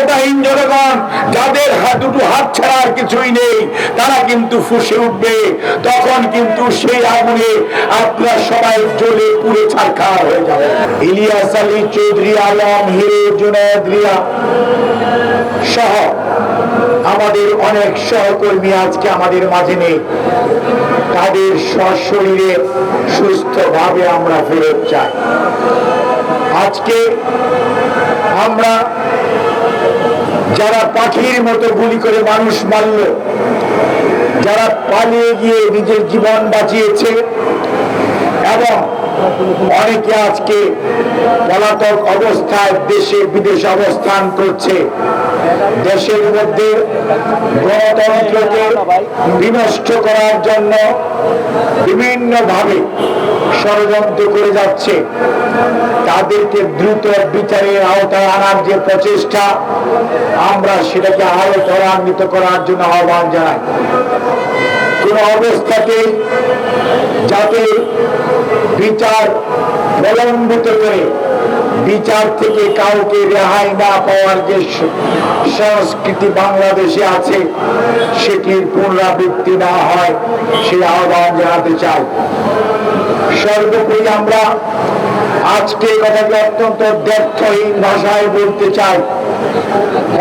ক্ষমতাহীন জনগণ, যাদের দুটো হাত ছাড়া আর কিছুই নেই, তারা কিন্তু ফুসে উঠবে। তখন কিন্তু সেই আগুনে আপনার সবাই জ্বলে পুড়ে ছারখার হয়ে যাবে। ইলিয়াস আলী চৌধুরী আলম, হিরে জুনায়দ রিয়া সহ আমাদের অনেক সহকর্মী আজকে আমাদের মাঝে নেই। তাদের সশরীরে সুস্থভাবে আমরা ফেরত চাই। আজকে আমরা যারা পাখির মতো গুলি করে মানুষ মারল যারা পালিয়ে গিয়ে নিজের জীবন বাঁচিয়েছে এবং অনেকে আজকে পলাতক অবস্থায় দেশে বিদেশে অবস্থান করছে। দেশের মধ্যে গণতন্ত্রকে বিনষ্ট করার জন্য বিভিন্নভাবে ষড়যন্ত্র করে যাচ্ছে। তাদেরকে দ্রুত বিচারের আওতায় আনার যে প্রচেষ্টা, আমরা সেটাকে আরও ত্বরান্বিত করার জন্য আহ্বান জানাই। কোন অবস্থাতেই যাতে বিচার বিলম্বিত করে বিচার থেকে কাউকে রেহাই না পাওয়ার যে সংস্কৃতি বাংলাদেশে আছে, সেটির পুনরাবৃত্তি না হয় সেই আহ্বান জানাতে চাই। সর্বোপরি আমরা আজকে কথাটি অত্যন্ত দ্ব্যর্থহীন ভাষায় বলতে চাই।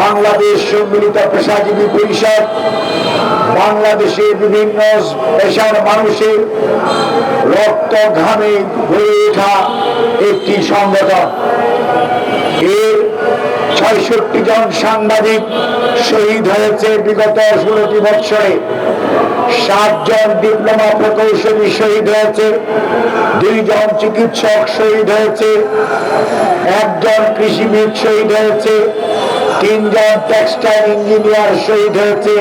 বাংলাদেশ সম্মিলিত পেশাজীবী পরিষদ বাংলাদেশের বিভিন্ন পেশার মানুষের রক্ত ঘামে হয়ে ওঠা একটি সংগঠন। এর ছয়ষট্টি জন সাংবাদিক শহীদ হয়েছে বিগত ষোলোটি বৎসরে। সাতজন ডিপ্লোমা প্রকৌশলী শহীদ হয়েছে, দুইজন চিকিৎসক শহীদ হয়েছে, একজন কৃষিবিদ শহীদ হয়েছে তিনজন টেক্সটাইল ইঞ্জিনিয়ার শহীদ হয়েছে,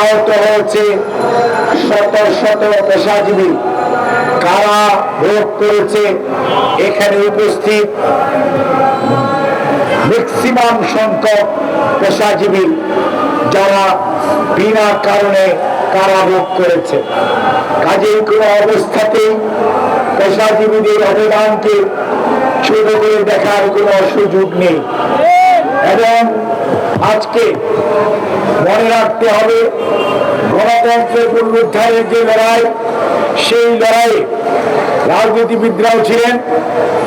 আহত হয়েছে শত শত পেশাজীবী। কারা ভোগ করেছে? এখানে উপস্থিত ম্যাক্সিমাম সংখ্যক পেশাজীবী যারা বিনা কারণে কারা কারাভোগ করেছে। কাজেই কোনো অবস্থাতেই পেশাজীবীদের অবদানকে ছোট করে দেখার কোনো সুযোগ নেই। এবং আজকে মনে রাখতে হবে, গণতন্ত্রের পুনরুদ্ধারের যে লড়াই, সেই লড়াইয়ে রাজনীতিবিদরাও ছিলেন,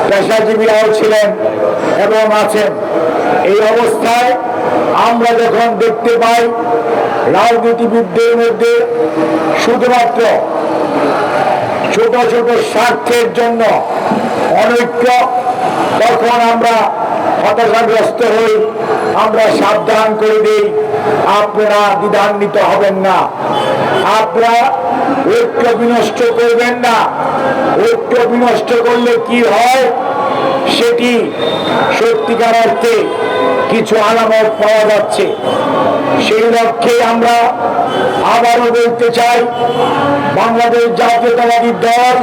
পেশাজীবীরাও ছিলেন এবং আছেন। এই অবস্থায় আমরা যখন দেখতে পাই রাজনীতিবিদদের মধ্যে শুধুমাত্র ছোট ছোট স্বার্থের জন্য অনৈক্য তখন আমরা হতাশাগ্রস্ত হই, আমরা সাবধান করে দিই, আপনারা দ্বিধান্বিত হবেন না। আপনারা ঐক্য বিনষ্ট করবেন না। ঐক্য বিনষ্ট করলে কি হয়? সেটি সত্যিকার অর্থে কিছু আলামত পাওয়া যাচ্ছে। সেই লক্ষ্যে আমরা আবারও বলতে চাই, বাংলাদেশ জাতীয়তাবাদী দল,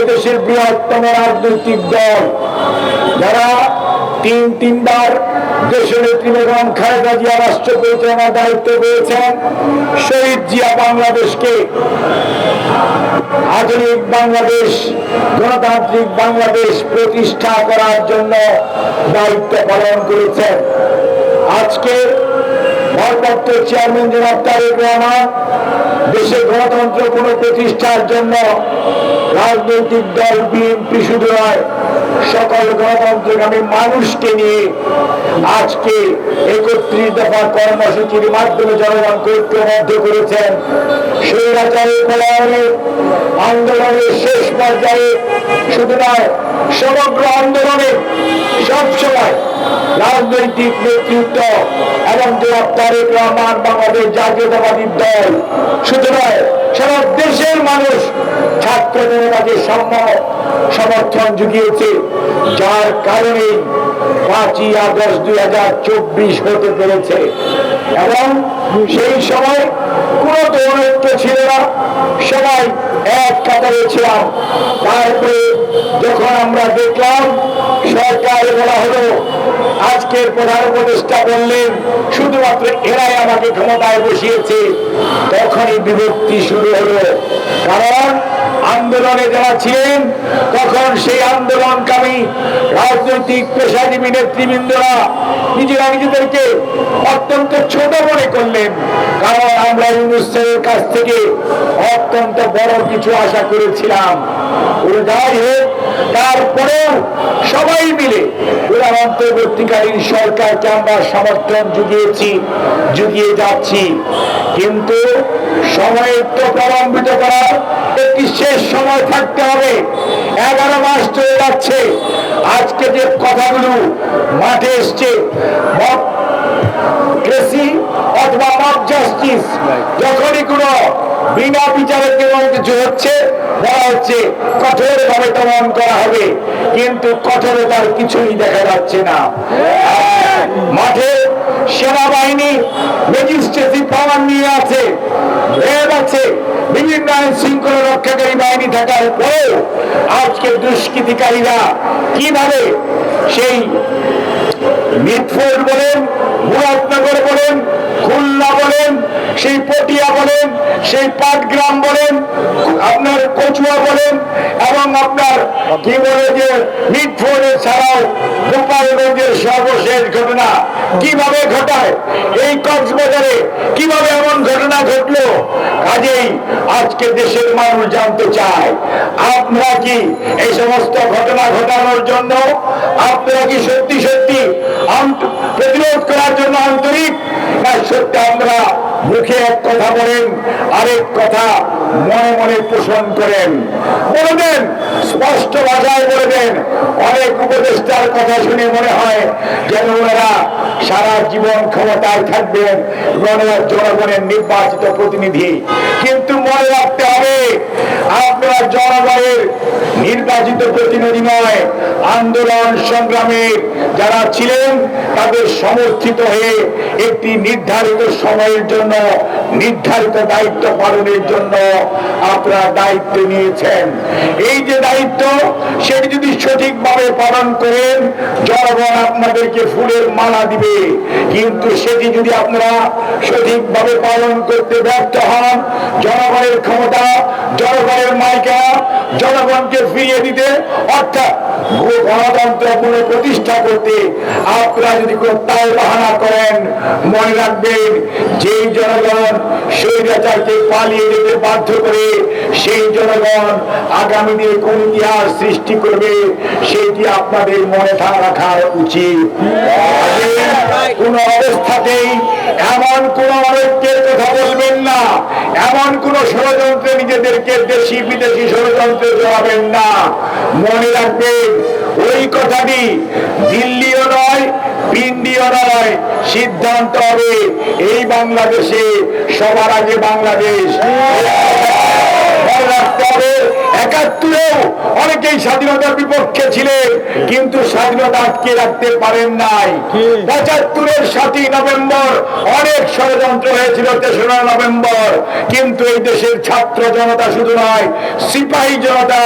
এদেশের বৃহত্তম রাজনৈতিক দল, যারা তিন তিনবার দেশের বেগম খালেদা জিয়া রাষ্ট্র পরিচালনার দায়িত্ব পেয়েছেন। শহীদ জিয়া বাংলাদেশকে আধুনিক বাংলাদেশ, গণতান্ত্রিক বাংলাদেশ প্রতিষ্ঠা করার জন্য দায়িত্ব পালন করেছেন। আজকে ভারপ্রাপ্ত চেয়ারম্যান জনাব তারেক রহমান দেশে গণতন্ত্র পুনঃ প্রতিষ্ঠার জন্য রাজনৈতিক দল বিএনপি শুধু নয়, সকল গণতন্ত্রগামী মানুষকে নিয়ে আজকে একত্রিশ দফা কর্মসূচির মাধ্যমে জনগণকে ঐক্যবদ্ধ করেছেন। স্বৈরাচারের পলায়নের আন্দোলনের শেষ পর্যায়ে শুধু নয়, সমগ্র আন্দোলনে সবসময় রাজনৈতিক নেতৃত্ব এবং জনাব তারেক রহমান বাংলাদেশ জাতীয়তাবাদী দল। নয় সারা দেশের মানুষ ছাত্র সম্মান, সমর্থন জুগিয়েছে, যার কারণে পাঁচই আগস্ট দুই হাজার চব্বিশ হতে পেরেছে। এবং সেই সময় কোন দৌরত্ব ছিল না। সবাই এক কাতারে ছিলাম। তারপরে যখন আমরা দেখলাম আজকের প্রধান উপদেষ্টা বললেন শুধুমাত্র এরাই আমাকে ক্ষমতায় বসিয়েছে। তখনই বিভক্তি শুরু হলো। কারণ আন্দোলনে যারা ছিলেন, তখন সেই আন্দোলনকামী রাজনৈতিক পেশাজীবী নেতৃবৃন্দরা নিজেরা নিজেদেরকে অত্যন্ত ছোট মনে করলেন। কারণ আমরা ইউনুসের কাছ থেকে অত্যন্ত বড় কিছু আশা করেছিলাম। যাই হোক, তারপরেও সবাই মিলে ওরা অন্তর্বর্তীকালীন সরকারকে আমরা সমর্থন জুগিয়েছি জুগিয়ে যাচ্ছি। কিন্তু সময়ের তো প্রলম্বিত করার একটি শেষ সময় থাকতে হবে। এগারো মাস চলে যাচ্ছে। আজকে যে কথাগুলো মাঠে এসছে যখনই বিনা বিচারের কোনো কিছু হচ্ছে, বলা হচ্ছে কঠোর ভাবে দমন করা হবে। কিন্তু কঠোরতার কিছুই দেখা যাচ্ছে না। মাঠে সেনাবাহিনী ম্যাজিস্ট্রেসি পাওয়ার নিয়ে আছে। ভেদ আছে। বিভিন্ন আইন শৃঙ্খলা রক্ষাকারী বাহিনী থাকার পরেও আজকে দুষ্কৃতিকারীরা কীভাবে সেই মিটফোর্ড বলেন, মুরাদনগর বলেন, খুলনা বলেন, সেই পটিয়া বলেন, সেই পাটগ্রাম বলেন, আপনার কচুয়া বলেন, এবং আপনার কি বলে যে মিটফোর্ডে ছাড়াও গোপালগঞ্জের সর্বশেষ ঘটনা কীভাবে ঘটায়, এই কক্সবাজারে কীভাবে এমন ঘটনা ঘটলো, কাজেই আজকে দেশের মানুষ জানতে চায়, আপনারা কি এই সমস্ত ঘটনা ঘটানোর জন্য, আপনারা কি সত্যি সত্যি প্রতিরোধ করার জন্য আন্তরিক। তাই সত্যি আমরা মুখে এক কথা বলেন আরেক কথা মনে মনে পোষণ করেন। বলে দেন স্পষ্ট ভাষায় বলে দেন অনেক উপদেষ্টার কথা শুনে মনে হয় যেন ওনারা সারা জীবন ক্ষমতায় থাকবেন এবং জনগণের নির্বাচিত প্রতিনিধি। কিন্তু মনে রাখতে হবে, আপনারা জনগণের নির্বাচিত প্রতিনিধি নয়, আন্দোলন সংগ্রামের যারা ছিলেন, তাদের সমর্থিত হয়ে একটি নির্ধারিত সময়ের জন্য নির্ধারিত দায়িত্ব পালনের জন্য আপনারা দায়িত্ব নিয়েছেন। এই যে দায়িত্ব, সেটি যদি সঠিকভাবে পালন করেন, জনগণ আপনাদেরকে ফুলের মালা দিবে। কিন্তু সেটি যদি আপনারা সঠিকভাবে পালন করতে ব্যর্থ হন, জনগণের ক্ষমতা, জনগণের মাইকা জনগণকে ফিরিয়ে দিতে, অর্থাৎ গণতন্ত্র পুনঃ প্রতিষ্ঠা করতে আপনারা যদি তাল বাহানা করেন, মনে রাখবেন, যেই জনগণ সৃষ্টি করবে, সেটি আপনাদের মনে রাখা উচিত। কোন অবস্থাতেই এমন কোন কথা বলবেন না, এমন কোন ষড়যন্ত্রে নিজেদেরকে দেশি বিদেশি ষড়যন্ত্রে জড়াবেন না। মনে রাখবেন ওই কথাটি দিল্লিও নয়, পিন্ডিও নয়, সিদ্ধান্ত হবে এই বাংলাদেশে, সবার আগে বাংলাদেশ। রাখতে হবে একাত্তরেও অনেকেই স্বাধীনতার বিপক্ষে ছিলেন কিন্তু স্বাধীনতা আটকে রাখতে পারেন নাই। পঁচাত্তরের সাতই নভেম্বর অনেক ষড়যন্ত্র হয়েছিল তেসরা নভেম্বর কিন্তু এই দেশের ছাত্র জনতা শুধু নয় সিপাহী জনতা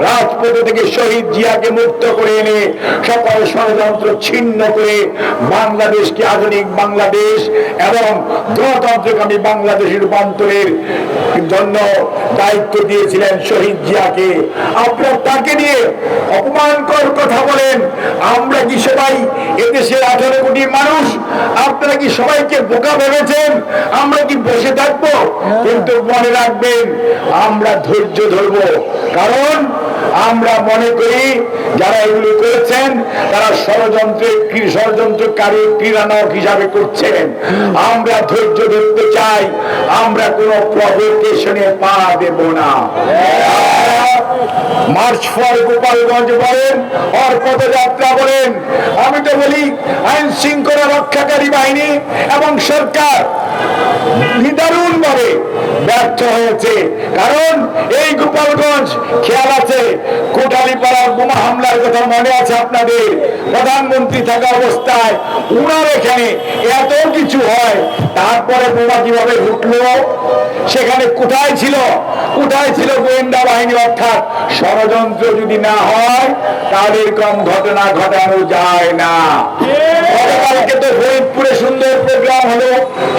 রাজপথ থেকে শহীদ জিয়াকে মুক্ত করে এনে সকল ষড়যন্ত্র ছিন্ন করে বাংলাদেশকে আধুনিক বাংলাদেশ এবং গণতন্ত্রকামী বাংলাদেশের রূপান্তরের জন্য দায়িত্ব দিয়েছিলেন শহীদ জিয়াকে। আপনার তাকে নিয়ে অপমানকর কথা বলেন। আমরা কি সবাই এদেশের আঠারো কোটি মানুষ? আপনারা কি সবাইকে বোকা ভেবেছেন? আমরা কি বসে থাকব? কিন্তু মনে রাখবেন আমরা ধৈর্য ধরবো। কারণ আমরা মনে করি যারা এগুলি করেছেন, তারা ষড়যন্ত্রের ক্রী- ষড়যন্ত্রকারী ক্রীড়ানক হিসাবে করছেন। আমরা ধৈর্য ধরতে চাই, আমরা কোনো প্রভোকেশনে পা দেব না। মার্চ ফর গোপালগঞ্জ বলেন, আর পদযাত্রা বলেন, আমি তো বলি আইন শৃঙ্খলা রক্ষাকারী বাহিনী এবং সরকার, নিদারুণ ভাবে ব্যর্থ হয়েছে। কারণ এই গোপালগঞ্জ খেয়াল আছে কোটালীপাড়ার বোমা হামলার কথা মনে আছে আপনাদের। প্রধানমন্ত্রী থাকা অবস্থায় উনার এখানে এত কিছু হয়, তারপরে বোমা কীভাবে উঠল সেখানে কোথায় ছিল? কোথায় ছিল গোয়েন্দা বাহিনী? অর্থাৎ ষড়যন্ত্র যদি না হয়, তাদের কম ঘটনা ঘটানো যায় না গতকালকে তো ফরিদপুরে সুন্দর প্রোগ্রাম হলো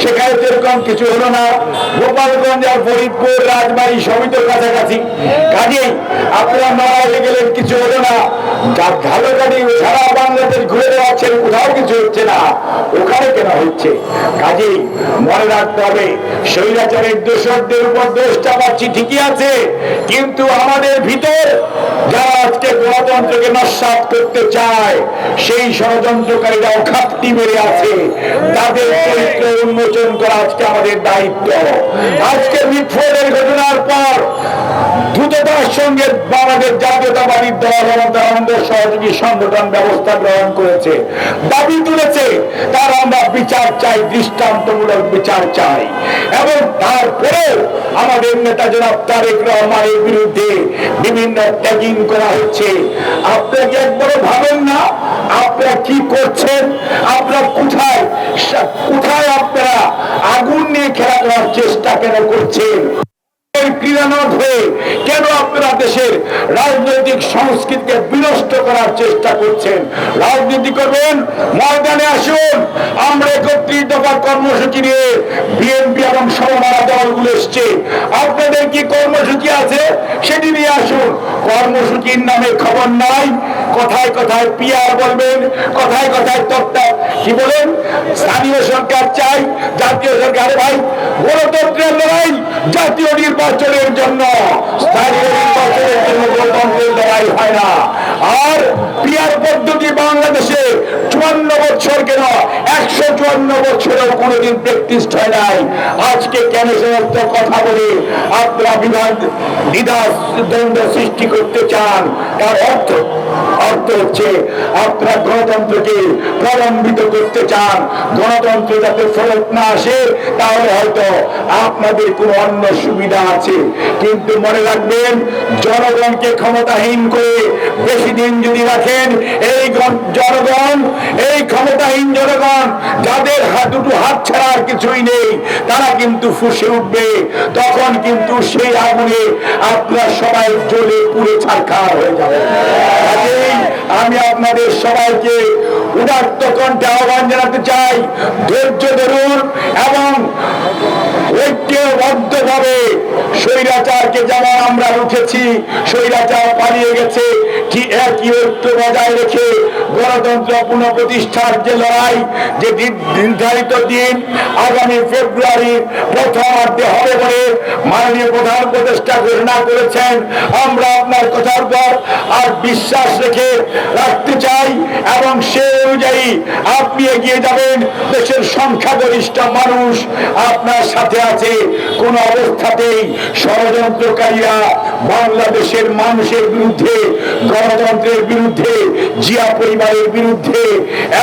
সেখানে তো এরকম এরকম কিছু হলো না। গোপালগঞ্জ আর ফরিদপুর, রাজবাড়ি সবই তো কাছাকাছি। কাজেই আপনারা নড়াইলে গেলেন, কিছু হলো না। ভালো গাড়ি, সারা বাংলাদেশ ঘুরে দেওয়াচ্ছেন কোথাও কিছু হচ্ছে না। ওখানে কেন হচ্ছে? কাজেই মনে রাখতে হবে, স্বৈরাচারের দোষরদের উপর দোষ চাপাচ্ছি ঠিকই আছে, কিন্তু আমাদের ভিতর যারা গণতন্ত্রকে নস্বাত করতে চায়, সেই ষড়যন্ত্রকারীরা অখাপটি মেরে আছে। তাদের চরিত্র উন্মোচন করা আজকে আমাদের দায়িত্ব। আজকে বিস্ফোরণের ঘটনার পর দ্রুততার সঙ্গে বাংলাদেশ জাতীয়তাবাদী দল আনন্দ সহযোগী সংগঠন ব্যবস্থা গ্রহণ করেছে। দাবি তুলেছে, তার আমরা বিচার চাই, দৃষ্টান্তমূলক বিচার চাই। এবং তারপরেও আমাদের নেতা জনাব তারেক রহমানের বিরুদ্ধে বিভিন্ন ট্যাগিং করা হচ্ছে। আপনারা কি একবারও ভাবেন না? আপনারা কি করছেন? আপনারা কোথায়? কোথায় আপনারা আগুন নিয়ে খেলা করার চেষ্টা কেন করছেন? কেন আপনারা দেশের রাজনৈতিক সংস্কৃতিকে বিনষ্ট করার চেষ্টা করছেন? রাজনীতি করবেন? ময়দানে আসুন। আমরা দফার কর্মসূচি নিয়ে বিএনপি এবং সমমানা দলগুলো এসছে। আপনাদের কি কর্মসূচি আছে? সেটি নিয়ে আসুন। কর্মসূচির নামে খবর নাই। কথায় কথায় পিয়ার বলবেন, কথায় কথায় তত্ত্বা কি বলেন? স্থানীয় সরকার চাই, জাতীয় সরকার ভাই, গণতন্ত্রের লড়াই, জাতীয় নির্বাচনের জন্য। স্থানীয় নির্বাচনের জন্য গণতন্ত্রের লড়াই হয় না। আর পিয়ার পদ্ধতি বাংলাদেশে চুয়ান্ন বছর কেন একশো চুয়ান্ন বছরেও কোনোদিন প্র্যাকটিস হয় নাই। আজকে কেন সমস্ত কথা বলে আপনারা বিভাগ দ্বিধা দ্বন্দ্ব সৃষ্টি করতে চান? তার অর্থ অর্থ হচ্ছে আপনারা গণতন্ত্রকে প্রলম্বিত করতে চান। গণতন্ত্র যাতে ফেরত না আসে, তাহলে হয়তো আপনাদের কোনো অন্য সুবিধা আছে। কিন্তু মনে রাখবেন, জনগণকে ক্ষমতাহীন করে বেশি দিন যদি রাখেন, এই জনগণ, এই ক্ষমতাহীন জনগণ যাদের দুটো হাত ছাড়া আর কিছুই নেই। তারা কিন্তু ফুসে উঠবে। তখন কিন্তু সেই আগুনে আপনার সবাই জ্বলে পুড়ে ছাড়খাড় হয়ে যাবে। আমি আপনাদের সবাইকে উদার্ত কণ্ঠে আহ্বান জানাতে চাই। ধৈর্য ধরুন এবং ঐক্যবদ্ধভাবে স্বৈরাচারকে যেমন আমরা রুখেছি স্বৈরাচার পালিয়ে গেছে কি একই ঐক্য বজায় রেখে গণতন্ত্র পুনঃপ্রতিষ্ঠার যে লড়াই, যে নির্ধারিত দিন, আগামী ফেব্রুয়ারি প্রথমার্ধে হবে বলে মাননীয় প্রধান উপদেষ্টা ঘোষণা করেছেন। আমরা আপনার কথার পর আর বিশ্বাস রেখে রাখতে চাই। অনুযায়ী আপনি এগিয়ে যাবেন। দেশের সংখ্যাগরিষ্ঠ মানুষ আপনার সাথে আছে। কোন অবস্থাতেই ষড়যন্ত্রকারীরা বাংলাদেশের মানুষের বিরুদ্ধে, গণতন্ত্রের বিরুদ্ধে, জিয়া পরিবারের বিরুদ্ধে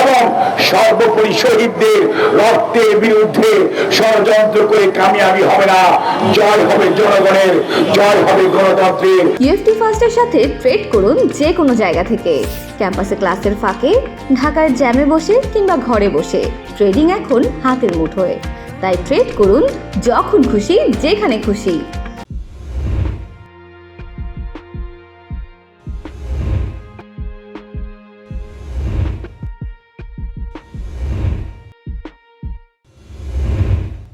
এবং সর্বোপরি শহীদদের রক্তের বিরুদ্ধে ষড়যন্ত্র করে কামিয়াবি হবে না। জয় হবে জনগণের, জয় হবে গণতন্ত্রের। ইউএফটি ফার্স্টের সাথে ট্রেড করুন যে কোনো জায়গা থেকে। ক্যাম্পাসে ক্লাসের ফাঁকে, ঢাকার জ্যামে বসে কিংবা ঘরে বসে। ট্রেডিং এখন হাতের মুঠোয়। তাই ট্রেড করুন যখন খুশি, যেখানে খুশি।